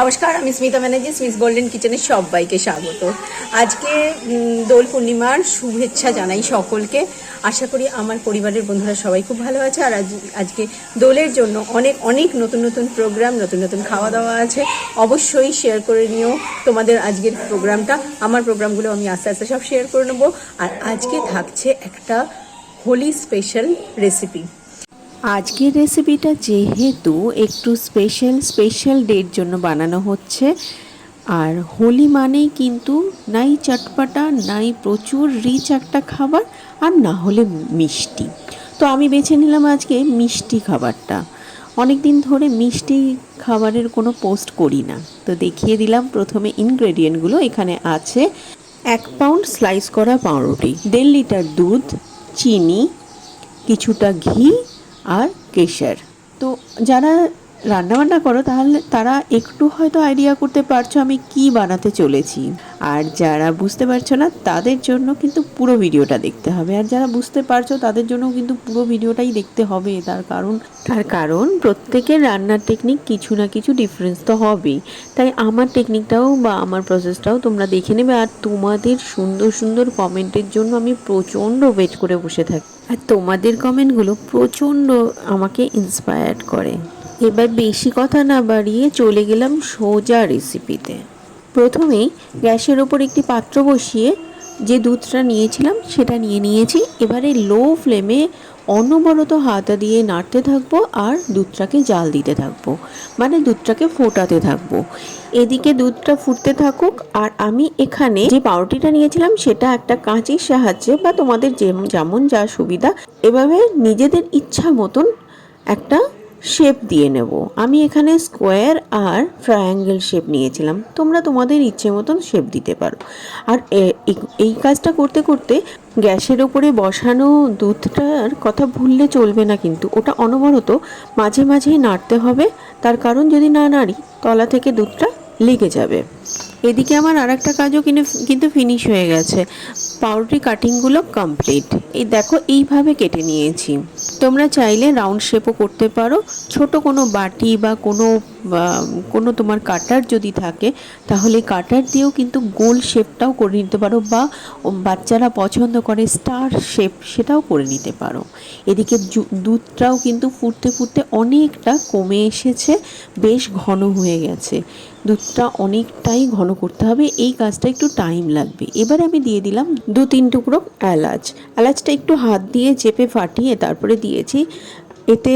নমস্কার, আমি স্মিতা ব্যানার্জি স্মিস গোল্ডেন কিচেনে সবাইকে স্বাগত। আজকে দোল পূর্ণিমার শুভেচ্ছা জানাই সকলকে। আশা করি আমার পরিবারের বন্ধুরা সবাই খুব ভালো আছে, আর আজ, আজকে দোলের জন্য অনেক অনেক নতুন নতুন প্রোগ্রাম নতুন নতুন খাওয়া দাওয়া আছে। অবশ্যই শেয়ার করে নিও তোমাদের আজকের প্রোগ্রামটা আমার প্রোগ্রামগুলো আমি আস্তে আস্তে সব শেয়ার করে নেব। আর আজকে থাকছে একটা হোলি স্পেশাল রেসিপি আজকের রেসিপিটা যেহেতু একটু স্পেশাল স্পেশাল ডের জন্য বানানো হচ্ছে, আর হোলি মানেই কিন্তু নাই চটপাটা, নাই প্রচুর রিচ একটা খাবার, আর না হলে মিষ্টি। তো আমি বেছে নিলাম আজকে মিষ্টি খাবারটা। অনেক দিন ধরে মিষ্টি খাবারের কোনো পোস্ট করি না। তো দেখিয়ে দিলাম প্রথমে ইনগ্রেডিয়েন্টগুলো এখানে আছে এক পাউন্ড স্লাইস করা পাউরুটি, দেড় লিটার দুধ, চিনি, কিছুটা ঘি আর কেশর। তো যারা রান্নাবান্না করো, তাহলে তারা একটু হয়তো আইডিয়া করতে পারছ আমি কি বানাতে চলেছি। আর যারা বুঝতে পারছ না, তাদের জন্য কিন্তু পুরো ভিডিওটা দেখতে হবে। আর যারা বুঝতে পারছ, তাদের জন্য কিন্তু পুরো ভিডিওটাই দেখতে হবে। তার কারণ তার কারণ প্রত্যেকের রান্নার টেকনিক কিছু না কিছু ডিফারেন্স তো হবেই। তাই আমার টেকনিকটাও বা আমার প্রসেসটাও তোমরা দেখে নেবে। আর তোমাদের সুন্দর সুন্দর কমেন্টের জন্য আমি প্রচণ্ড ওয়েট করে বসে থাকি। আর তোমাদের কমেন্টগুলো প্রচণ্ড আমাকে ইন্সপায়ার্ড করে। এবার বেশি কথা না বাড়িয়ে চলে গেলাম সোজা রেসিপিতে প্রথমেই গ্যাসের ওপর একটি পাত্র বসিয়ে যে দুধটা নিয়েছিলাম সেটা নিয়ে নিয়েছি। এবারে লো ফ্লেমে অনবরত হাতা দিয়ে নাড়তে থাকব আর দুধটাকে জাল দিতে থাকব মানে দুধটাকে ফোটাতে থাকব। এদিকে দুধটা ফুটতে থাকুক আর আমি এখানে যে পাউরুটিটা নিয়েছিলাম সেটা একটা কাঁচির সাহায্যে বা তোমাদের যেম- যেমন যা সুবিধা, এভাবে নিজেদের ইচ্ছা মতন একটা শেপ দিয়ে নেব। আমি এখানে স্কোয়ার আর ট্রায়াঙ্গেল শেপ নিয়েছিলাম। তোমরা তোমাদের ইচ্ছে মতন শেপ দিতে পারো। আর এই- কাজটা করতে করতে গ্যাসের ওপরে বসানো দুধটার কথা ভুললে চলবে না কিন্তু। ওটা অনবরত মাঝে মাঝেই নাড়তে হবে। তার কারণ যদি না নাড়ি, তলা থেকে দুধটা লেগে যাবে। এদিকে আমার আর একটা কাজও কিনে, কিন্তু ফিনিশ হয়ে গেছে। পাউরুটি কাটিংগুলো কমপ্লিট। এই দেখো, এইভাবে কেটে নিয়েছি। তোমরা চাইলে রাউন্ড শেপও করতে পারো। ছোট কোনো বাটি বা কোনো কোনো তোমার কাটার যদি থাকে, তাহলে কাটার দিয়েও কিন্তু গোল শেপটাও করে নিতে পারো বা বাচ্চারা পছন্দ করে স্টার শেপ সেটাও করে নিতে পারো। এদিকে দুধটাও কিন্তু ফুটতে ফুটতে অনেকটা কমে এসেছে, বেশ ঘন হয়ে গেছে। দুধটা অনেকটাই ঘন করতে হবে, এই কাজটা একটু টাইম লাগবে। এবার আমি দিয়ে দিলাম দু তিন টুকরো এলাচ। এলাচটা একটু হাত দিয়ে চেপে ফাটিয়ে তারপরে দিয়েছি। এতে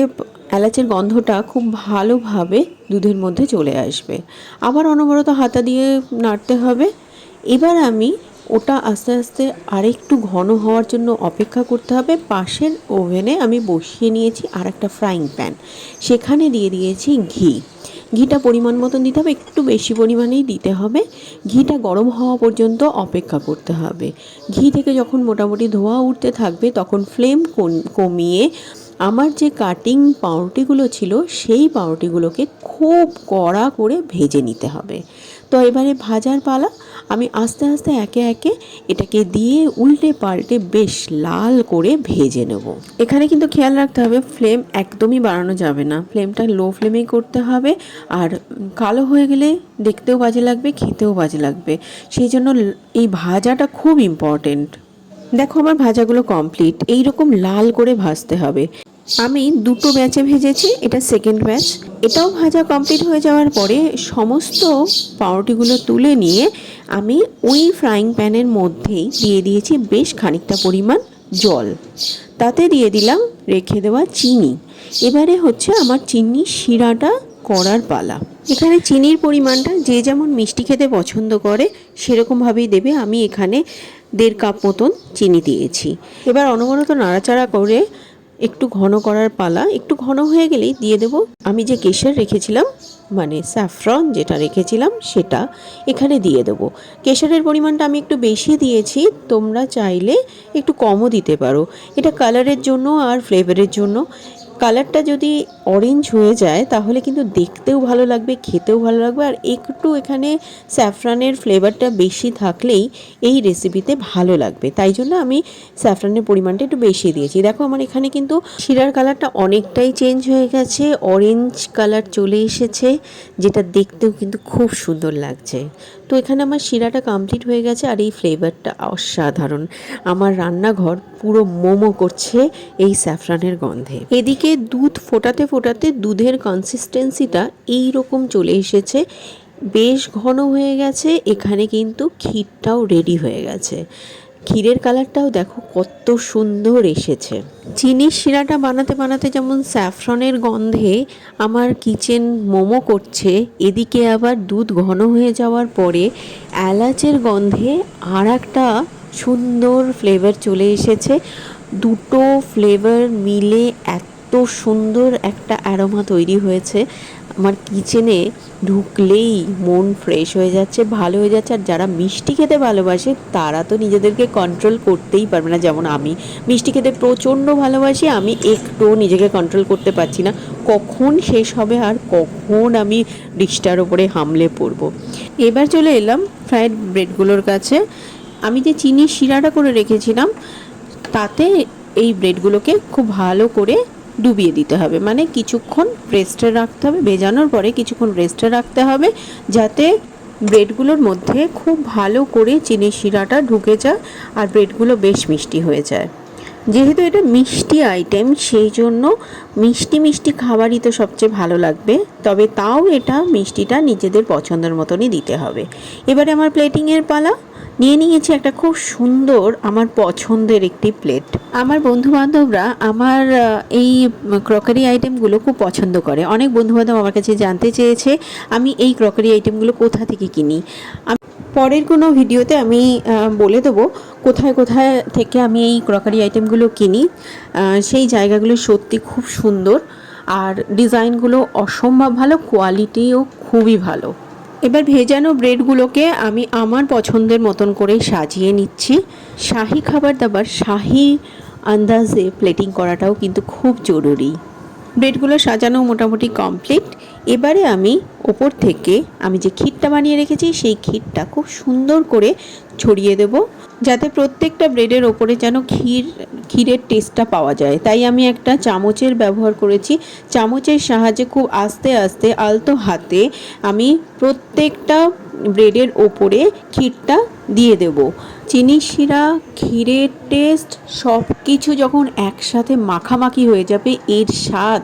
এলাচের গন্ধটা খুব ভালোভাবে দুধের মধ্যে চলে আসবে। আবার অনবরত হাতা দিয়ে নাড়তে হবে। এবার আমি ওটা আস্তে আস্তে আরেকটু ঘন হওয়ার জন্য অপেক্ষা করতে হবে। পাশের ওভেনে আমি বসিয়ে নিয়েছি আর একটা ফ্রাইং প্যান। সেখানে দিয়ে দিয়েছি ঘি। ঘিটা পরিমাণ মতন দিতে হবে, একটু বেশি পরিমাণেই দিতে হবে। ঘিটা গরম হওয়া পর্যন্ত অপেক্ষা করতে হবে। ঘি থেকে যখন মোটামুটি ধোঁয়া উঠতে থাকবে, তখন ফ্লেম কমিয়ে আমার যে কাটিং পাউরুটিগুলো ছিল, সেই পাউরুটিগুলোকে খুব কড়া করে ভেজে নিতে হবে। তো এবারে ভাজার পালা, আমি আস্তে আস্তে একে একে এটাকে দিয়ে উল্টে পাল্টে বেশ লাল করে ভেজে নেব। এখানে কিন্তু খেয়াল রাখতে হবে ফ্লেম একদমই বাড়ানো যাবে না। ফ্লেমটা লো ফ্লেমেই করতে হবে, আর কালো হয়ে গেলে দেখতেও বাজে লাগবে, খেতেও বাজে লাগবে। সেই জন্য এই ভাজাটা খুব ইম্পর্টেন্ট দেখো, আমার ভাজাগুলো কমপ্লিট এই রকম লাল করে ভাজতে হবে। আমি দুটো ব্যাচে ভেজেছি, এটা সেকেন্ড ব্যাচ এটাও ভাজা কমপ্লিট হয়ে যাওয়ার পরে সমস্ত পাউরুটিগুলো তুলে নিয়ে আমি ওই ফ্রাইং প্যানের মধ্যেই দিয়ে দিয়েছি বেশ খানিকটা পরিমাণ জল। তাতে দিয়ে দিলাম রেখে দেওয়া চিনি। এবারে হচ্ছে আমার চিনি শিরাটা করার পালা। এখানে চিনির পরিমাণটা যে যেমন মিষ্টি খেতে পছন্দ করে, সেরকমভাবেই দেবে। আমি এখানে দেড় কাপ মতন চিনি দিয়েছি। এবার অনবরত নাড়াচাড়া করে একটু ঘন করার পালা, একটু ঘন হয়ে গেলেই দিয়ে দেব। আমি যে কেশর রেখেছিলাম মানে স্যাফ্রন যেটা রেখেছিলাম, সেটা এখানে দিয়ে দেবো। কেশরের পরিমাণটা আমি একটু বেশি দিয়েছি, তোমরা চাইলে একটু কমও দিতে পারো। এটা কালারের জন্য আর ফ্লেভারের জন্য। কালারটা যদি অরেঞ্জ হয়ে যায়, তাহলে কিন্তু দেখতেও ভালো লাগবে, খেতেও ভালো লাগবে। আর একটু এখানে স্যাফরানের ফ্লেভারটা বেশি থাকলেই এই রেসিপিতে ভালো লাগবে। তাই জন্য আমি স্যাফরানের পরিমাণটা একটু বেশি দিয়েছি। দেখো, আমার এখানে কিন্তু শিরার কালারটা অনেকটাই চেঞ্জ হয়ে গেছে অরেঞ্জ কালার চলে এসেছে, যেটা দেখতেও কিন্তু খুব সুন্দর লাগছে। তো এখানে আমার শিরাটা কমপ্লিট হয়ে গেছে আর এই ফ্লেভারটা অসাধারণ। আমার রান্নাঘর পুরো মোমো করছে এই স্যাফরানের গন্ধে। এদিকে দুধ ফোটাতে ফোটাতে দুধের কনসিস্টেন্সিটা এই রকম চলে এসেছে। বেশ ঘন হয়ে গেছে, এখানে কিন্তু ক্ষীরটাও রেডি হয়ে গেছে। ক্ষীরের কালারটাও দেখো কত সুন্দর এসেছে। চিনির শিরাটা বানাতে বানাতে যেমন স্যাফরনের গন্ধে আমার কিচেন মোমো করছে, এদিকে আবার দুধ ঘন হয়ে যাওয়ার পরে এলাচের গন্ধে আর একটা সুন্দর ফ্লেভার চলে এসেছে। দুটো ফ্লেভার মিলে এত সুন্দর একটা অ্যারোমা তৈরি হয়েছে। আমার কিচেনে ঢুকলেই মন ফ্রেশ হয়ে যাচ্ছে, ভালো হয়ে যাচ্ছে। আর যারা মিষ্টি খেতে ভালোবাসে, তারা তো নিজেদেরকে কন্ট্রোল করতেই পারবে না। যেমন আমি মিষ্টি খেতে প্রচণ্ড ভালোবাসি, আমি একটুও নিজেকে কন্ট্রোল করতে পারছি না। কখন শেষ হবে আর কখন আমি ডিশটার ওপরে হামলে পড়ব? এবার চলে এলাম ফ্রায়েড ব্রেডগুলোর কাছে। আমি যে চিনির শিরাটা করে রেখেছিলাম, তাতে এই ব্রেডগুলোকে খুব ভালো করে ডুবিয়ে দিতে হবে। মানে কিছুক্ষণ রেস্টে রাখতে হবে, ভেজানোর পরে কিছুক্ষণ রেস্টে রাখতে হবে, যাতে ব্রেডগুলোর মধ্যে খুব ভালো করে চিনির শিরাটা ঢুকে যায় আর ব্রেডগুলো বেশ মিষ্টি হয়ে যায়। যেহেতু এটা মিষ্টি আইটেম সেই জন্য মিষ্টি মিষ্টি খাবারই তো সবচেয়ে ভালো লাগবে। তবে তাও এটা মিষ্টিটা নিজেদের পছন্দের মতনই দিতে হবে। এবারে আমার প্লেটিংয়ের পালা। নিয়ে নিয়েছি একটা খুব সুন্দর আমার পছন্দের একটি প্লেট। আমার বন্ধু বান্ধবরা আমার এই ক্রকারি আইটেমগুলো খুব পছন্দ করে। অনেক বন্ধু বান্ধব আমার কাছে জানতে চেয়েছে, আমি এই ক্রকারি আইটেমগুলো কোথা থেকে কিনি। পরের কোনো ভিডিওতে আমি বলে দেবো কোথায় কোথায় থেকে আমি এই ক্রকারি আইটেমগুলো কিনি। সেই জায়গাগুলো সত্যি খুব সুন্দর। আর ডিজাইনগুলো অসম্ভব ভালো, কোয়ালিটিও খুবই ভালো। এবার ভেজানো ব্রেডগুলোকে আমি আমার পছন্দের মতন করে সাজিয়ে নিচ্ছি। শাহি খাবার দাবার, শাহি আন্দাজে প্লেটিং করাটাও কিন্তু খুব জরুরি। ব্রেডগুলো সাজানো মোটামুটি কমপ্লিট। এবারে আমি ওপর থেকে আমি যে ক্ষীরটা বানিয়ে রেখেছি, সেই ক্ষীরটা খুব সুন্দর করে ছড়িয়ে দেব, যাতে প্রত্যেকটা ব্রেডের ওপরে যেন ক্ষীর, ক্ষীরের টেস্টটা পাওয়া যায়। তাই আমি একটা চামচের ব্যবহার করেছি। চামচের সাহায্যে খুব আস্তে আস্তে, আলতো হাতে আমি প্রত্যেকটা ব্রেডের ওপরে ক্ষীরটা দিয়ে দেব। চিনি শিরা, ক্ষীরের টেস্ট সব কিছু যখন একসাথে মাখামাখি হয়ে যাবে, এর স্বাদ,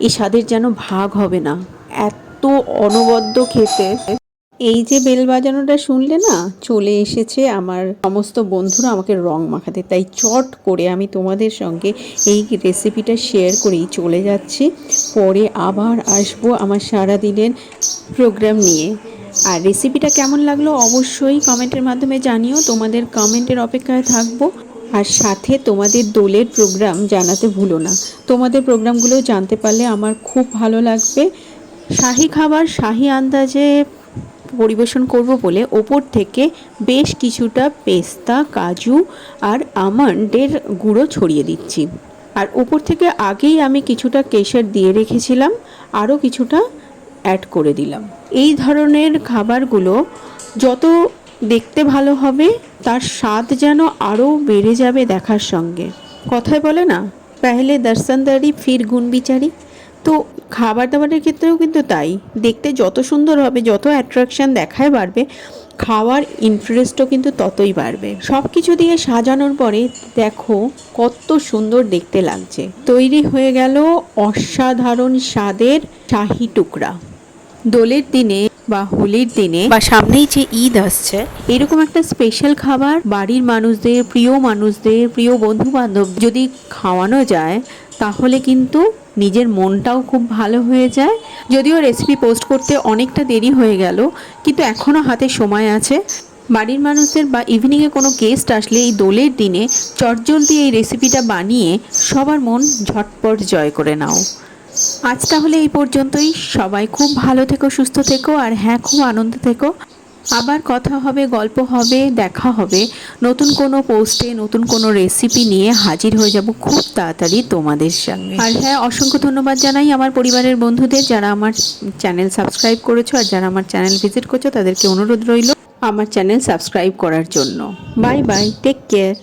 এই স্বাদের যেন ভাগ হবে না। এত অনবদ্য খেতে। এই যে বেল বাজানোটা শুনলে না, চলে এসেছে আমার সমস্ত বন্ধুরা আমাকে রং মাখাতে। তাই চট করে আমি তোমাদের সঙ্গে এই রেসিপিটা শেয়ার করেই চলে যাচ্ছি। পরে আবার আসব আমার সারা দিনের প্রোগ্রাম নিয়ে। আর রেসিপিটা কেমন লাগল অবশ্যই কমেন্টের মাধ্যমে জানিও। তোমাদের কমেন্টের অপেক্ষায় থাকব। আর সাথে তোমাদের দোলের প্রোগ্রাম জানাতে ভুলো না। তোমাদের প্রোগ্রামগুলো জানতে পারলে আমার খুব ভালো লাগবে। শাহি খাবার, শাহি আন্দাজে পরিবেশন করব বলে ওপর থেকে বেশ কিছুটা পেস্তা, কাজু আর আমন্ডের গুঁড়ো ছড়িয়ে দিচ্ছি। আর ওপর থেকে আগেই আমি কিছুটা কেশর দিয়ে রেখেছিলাম। আরও কিছুটা অ্যাড করে দিলাম। এই ধরনের খাবারগুলো যত দেখতে ভালো হবে, তার স্বাদ যেন আরও বেড়ে যাবে দেখার সঙ্গে। কথায় বলে না, পেহলে দর্শনদারি, ফির গুণ বিচারি। তো খাবার দাবারের ক্ষেত্রেও কিন্তু তাই। দেখতে যত সুন্দর হবে, যত অ্যাট্রাকশন দেখায় বাড়বে, খাওয়ার ইন্টারেস্টও কিন্তু ততই বাড়বে। সব কিছু দিয়ে সাজানোর পরে দেখো কত সুন্দর দেখতে লাগছে। তৈরি হয়ে গেল অসাধারণ স্বাদের শাহি টুকরা। দোলের দিনে বা হোলির দিনে বা সামনেই যে ঈদ আসছে, এরকম একটা স্পেশাল খাবার বাড়ির মানুষদের, প্রিয় মানুষদের, প্রিয় বন্ধু বান্ধব যদি খাওয়ানো যায়, তাহলে কিন্তু নিজের মনটাও খুব ভালো হয়ে যায়। যদিও রেসিপি পোস্ট করতে অনেকটা দেরি হয়ে গেল, কিন্তু এখনও হাতে সময় আছে। বাড়ির মানুষদের বা ইভিনিংয়ে কোনো গেস্ট আসলে এই দোলের দিনে চটজলদি এই রেসিপিটা বানিয়ে সবার মন ঝটপট জয় করে নাও। আজ তাহলে এই পর্যন্তই। সবাই খুব ভালো থেকো, সুস্থ থেকো, আর হ্যাঁ খুব আনন্দ থেকো। আবার কথা হবে, গল্প হবে, দেখা হবে। নতুন কোনো পোস্টে নতুন কোনো রেসিপি নিয়ে হাজির হয়ে যাব খুব তাড়াতাড়ি তোমাদের সঙ্গে। আর হ্যাঁ অসংখ্য ধন্যবাদ জানাই আমার পরিবারের বন্ধুদের, যারা আমার চ্যানেল সাবস্ক্রাইব করেছ আর যারা আমার চ্যানেল ভিজিট করছ, তাদেরকে অনুরোধ রইল আমার চ্যানেল সাবস্ক্রাইব করার জন্য। Bye bye take care